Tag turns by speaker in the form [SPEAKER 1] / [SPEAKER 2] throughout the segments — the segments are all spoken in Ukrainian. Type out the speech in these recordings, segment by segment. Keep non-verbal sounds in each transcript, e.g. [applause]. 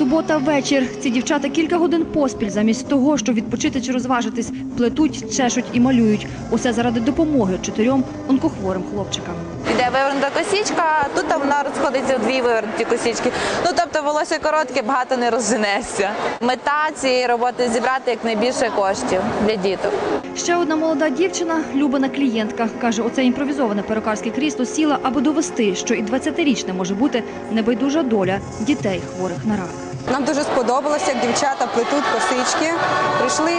[SPEAKER 1] Субота вечір. Ці дівчата кілька годин поспіль, замість того, щоб відпочити чи розважитись, плетуть, чешуть і малюють. Усе заради допомоги чотирьом онкохворим хлопчикам.
[SPEAKER 2] Іде вивернута косічка, тут вона розходиться в дві вивернуті косічки. Ну тобто волосся коротке, багато не розженешся. Мета цієї роботи зібрати якнайбільше коштів для діток.
[SPEAKER 1] Ще одна молода дівчина, любана клієнтка, каже, оце імпровізоване перукарське крісло сіла, аби довести, що і 20-річне може бути небайдужа доля дітей хворих на рак.
[SPEAKER 3] Нам дуже сподобалося, як дівчата плетуть косички. Прийшли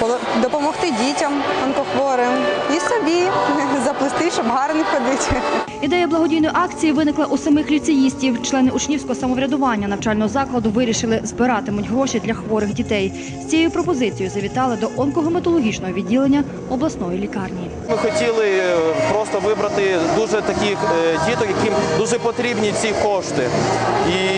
[SPEAKER 3] поло- допомогти дітям онкохворим і собі [laughs] заплести, щоб гарно ходити.
[SPEAKER 1] Ідея благодійної акції виникла у самих ліцеїстів. Члени учнівського самоврядування навчального закладу вирішили збиратимуть гроші для хворих дітей. З цією пропозицією завітали до онкогематологічного відділення обласної лікарні.
[SPEAKER 4] Ми хотіли е, просто вибрати дуже таких е, діток, яким дуже потрібні ці кошти. І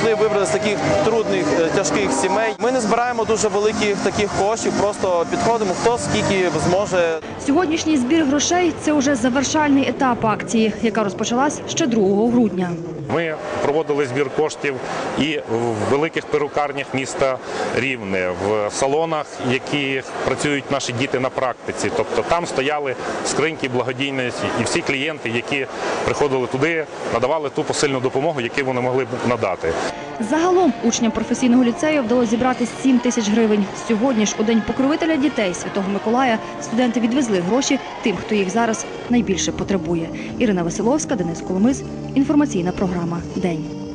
[SPEAKER 4] знайшли вибрати з таких трудних, е, тяжких сімей. Ми не збираємо дуже великих таких коштів, просто підходимо, хто скільки зможе.
[SPEAKER 1] Сьогоднішній збір грошей це уже завершальний етап акції, яка розпочалась ще 2 грудня.
[SPEAKER 5] Ми проводили збір коштів і в великих перукарнях міста Рівне, в салонах, в яких працюють наші діти на практиці. Тобто там стояли скриньки благодійності, і всі клієнти, які приходили туди, надавали ту посильну допомогу, яку вони могли б надати.
[SPEAKER 1] Загалом учням професійного ліцею вдалося зібрати 7 тисяч гривень. Сьогодні ж у день покровителя дітей Святого Миколая студенти відвезли гроші тим, хто їх зараз найбільше потребує. Ірина Василовська, Денис Коломис. Інформаційна програма День.